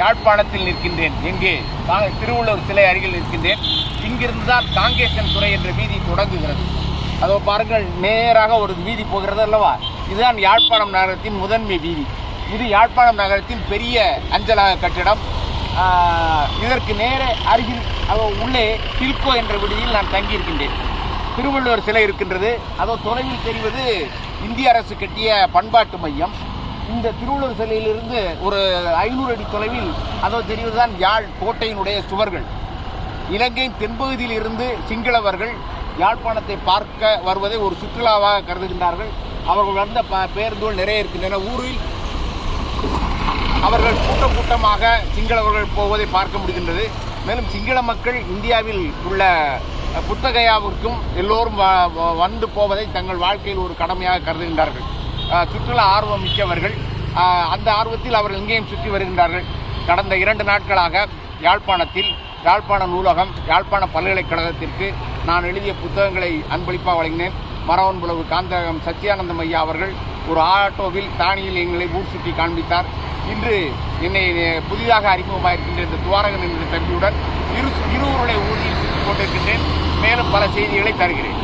யாழ்ப்பாணத்தில் நிற்கின்றேன். எங்கே? திருவள்ளுவர் சிலை அருகில் நிற்கின்றேன். இங்கிருந்து தான் காங்கேசன் துறை என்ற வீதி தொடங்குகிறது. அதோ பாருங்கள் நேராக ஒரு வீதி போகிறது அல்லவா? இதுதான் யாழ்ப்பாணம் நகரத்தின் முதன்மை வீதி. இது யாழ்ப்பாணம் நகரத்தின் பெரிய அஞ்சலக கட்டிடம். இதற்கு நேர அருகில் அதோ உள்ளே டில்கோ என்ற விடுதியில் நான் தங்கியிருக்கின்றேன். திருவள்ளுவர் சிலை இருக்கின்றது. அதோ தொலைவில் தெரிவது இந்திய அரசு கட்டிய பண்பாட்டு மையம். இந்த திருவள்ளுவர் சிலையிலிருந்து ஒரு ஐநூறு அடி தொலைவில் அதோ தெரிவதுதான் யாழ் கோட்டையினுடைய சுவர்கள். இலங்கையின் தென்பகுதியில் இருந்து சிங்களவர்கள் யாழ்ப்பாணத்தை பார்க்க வருவதை ஒரு சுற்றுலாவாக கருதுகின்றார்கள். அவர்கள் வந்த ப- பேருந்துகள் நிறைய இருக்கின்றன. ஊரில் அவர்கள் கூட்டம் கூட்டமாக சிங்களவர்கள் போவதை பார்க்க முடிகின்றது. மேலும் சிங்கள மக்கள் இந்தியாவில் உள்ள புத்தகையாவிற்கும் எல்லோரும் வ- வ- வந்து போவதை தங்கள் வாழ்க்கையில் ஒரு கடமையாக கருதுகின்றார்கள். சுற்றுலா ஆர்வம் மிக்கவர்கள். அந்த ஆர்வத்தில் அவர்கள் இங்கேயும் சுற்றி வருகின்றார்கள். கடந்த இரண்டு நாட்களாக யாழ்ப்பாணத்தில் யாழ்ப்பாண நூலகம் யாழ்ப்பாண பல்கலைக்கழகத்திற்கு நான் எழுதிய புத்தகங்களை அன்பளிப்பாக வழங்கினேன். மரவன்புலவு காந்தகம் சச்சியானந்தம் ஐயா அவர்கள் ஒரு ஆட்டோவில் தானியில் எங்களை ஊர் சுற்றி காண்பித்தார். இன்று என்னை புதிதாக அறிமுகமாயிருக்கின்ற இந்த துவாரகன் என்ற தம்பியுடன் இரு இருவருடைய ஊதியில் சுற்றிக் கொண்டிருக்கின்றேன். மேலும் பல செய்திகளை தருகிறேன்.